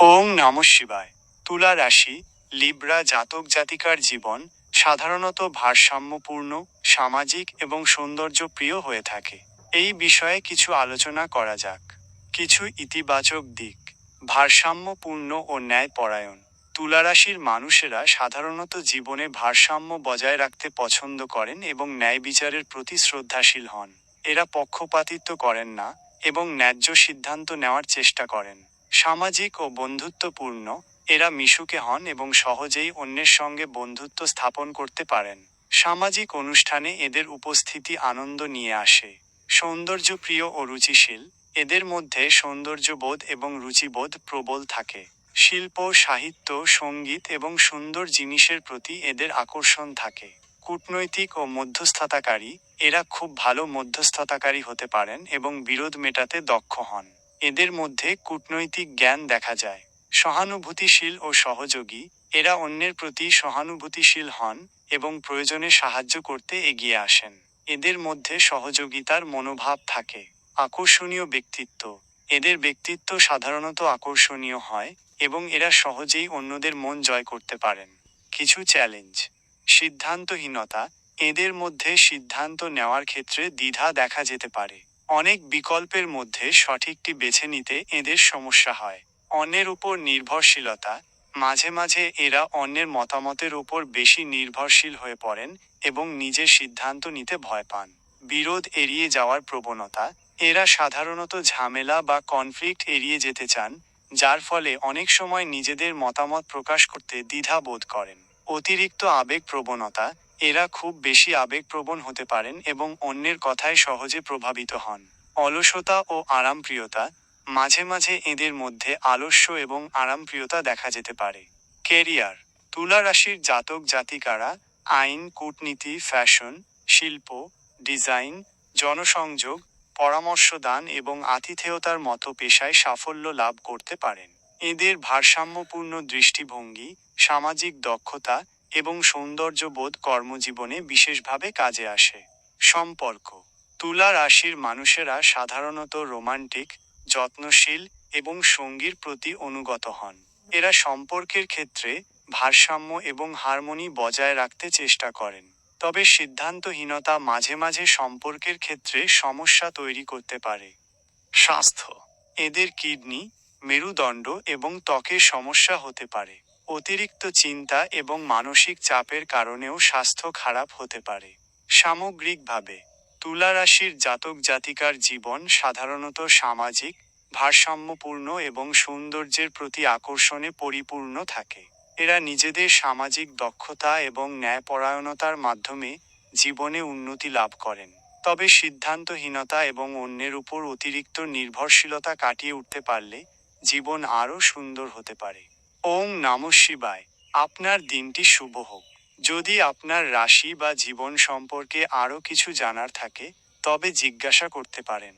ওং নম শিবায়। তুলা রাশি, লিব্রা জাতক জাতিকার জীবন সাধারণত ভারসাম্যপূর্ণ, সামাজিক এবং সৌন্দর্য প্রিয় হয়ে থাকে। এই বিষয়ে কিছু আলোচনা করা যাক। কিছু ইতিবাচক দিক। ভারসাম্যপূর্ণ ও ন্যায়পরায়ণ। তুলারাশির মানুষেরা সাধারণত জীবনে ভারসাম্য বজায় রাখতে পছন্দ করেন এবং ন্যায় বিচারের প্রতি শ্রদ্ধাশীল হন। এরা পক্ষপাতিত্ব করেন না এবং ন্যায্য সিদ্ধান্ত নেওয়ার চেষ্টা করেন। সামাজিক ও বন্ধুত্বপূর্ণ, এরা মিশুকে হন এবং সহজেই অন্যের সঙ্গে বন্ধুত্ব স্থাপন করতে পারেন। সামাজিক অনুষ্ঠানে এদের উপস্থিতি আনন্দ নিয়ে আসে। সৌন্দর্যপ্রিয় ও রুচিশীল, এদের মধ্যে সৌন্দর্যবোধ এবং রুচিবোধ প্রবল থাকে। শিল্প, সাহিত্য, সংগীত এবং সুন্দর জিনিসের প্রতি এদের আকর্ষণ থাকে। কূটনৈতিক ও মধ্যস্থতাকারী, এরা খুব ভালো মধ্যস্থতাকারী হতে পারেন এবং বিরোধ মেটাতে দক্ষ হন। এদের মধ্যে কূটনৈতিক জ্ঞান দেখা যায়। সহানুভূতিশীল ও সহযোগী, এরা অন্যের প্রতি সহানুভূতিশীল হন এবং প্রয়োজনে সাহায্য করতে এগিয়ে আসেন। এদের মধ্যে সহযোগিতার মনোভাব থাকে, আকর্ষণীয় ব্যক্তিত্ব। এদের ব্যক্তিত্ব সাধারণত আকর্ষণীয় হয় এবং এরা সহজেই অন্যদের মন জয় করতে পারেন। কিছু চ্যালেঞ্জ। সিদ্ধান্তহীনতা। এদের মধ্যে সিদ্ধান্ত নেওয়ার ক্ষেত্রে দ্বিধা দেখা যেতে পারে। অনেক বিকল্পের মধ্যে সঠিকটি বেছে নিতে এদের সমস্যা হয়। অন্যের উপর নির্ভরশীলতা, মাঝে মাঝে এরা অন্যের মতামতের উপর বেশি নির্ভরশীল হয়ে পড়েন এবং নিজের সিদ্ধান্ত নিতে ভয় পান। বিরোধ এড়িয়ে যাওয়ার প্রবণতা, এরা সাধারণত ঝামেলা বা কনফ্লিক্ট এড়িয়ে যেতে চান, যার ফলে অনেক সময় নিজেদের মতামত প্রকাশ করতে দ্বিধা বোধ করেন। অতিরিক্ত আবেগ প্রবণতা এরা খুব বেশি আবেগপ্রবণ হতে পারেন এবং অন্যের কথায় সহজে প্রভাবিত হন। অলসতা ও আরামপ্রিয়তা মাঝে মাঝে এদের মধ্যে আলস্য এবং আরামপ্রিয়তা দেখা যেতে পারে। কেরিয়ার তুলা রাশির জাতক জাতিকারা আইন, কূটনীতি, ফ্যাশন, শিল্প, ডিজাইন, জনসংযোগ, পরামর্শদান এবং আতিথেয়তার মতো পেশায় সাফল্য লাভ করতে পারেন। এদের ভারসাম্যপূর্ণ দৃষ্টিভঙ্গি, সামাজিক দক্ষতা এবং সৌন্দর্যবোধ কর্মজীবনে বিশেষভাবে কাজে আসে। সম্পর্ক। তুলা রাশির মানুষেরা সাধারণত রোমান্টিক, যত্নশীল এবং সঙ্গীর প্রতি অনুগত হন। এরা সম্পর্কের ক্ষেত্রে ভারসাম্য এবং হারমোনি বজায় রাখতে চেষ্টা করেন। তবে সিদ্ধান্তহীনতা মাঝে মাঝে সম্পর্কের ক্ষেত্রে সমস্যা তৈরি করতে পারে। স্বাস্থ্য। এদের কিডনি, মেরুদণ্ড এবং ত্বকের সমস্যা হতে পারে। অতিরিক্ত চিন্তা এবং মানসিক চাপের কারণেও স্বাস্থ্য খারাপ হতে পারে। সামগ্রিকভাবে, তুলা রাশির জাতক জাতিকার জীবন সাধারণত সামাজিক, ভারসাম্যপূর্ণ এবং সৌন্দর্যের প্রতি আকর্ষণে পরিপূর্ণ থাকে। এরা নিজেদের সামাজিক দক্ষতা এবং ন্যায়পরায়ণতার মাধ্যমে জীবনে উন্নতি লাভ করেন। তবে সিদ্ধান্তহীনতা এবং অন্যের উপর অতিরিক্ত নির্ভরশীলতা কাটিয়ে উঠতে পারলে জীবন আরও সুন্দর হতে পারে। ওং নম শিবায়। আপনার দিনটি শুভ হোক। যদি আপনার রাশি বা জীবন সম্পর্কে আরও কিছু জানার থাকে, তবে জিজ্ঞাসা করতে পারেন।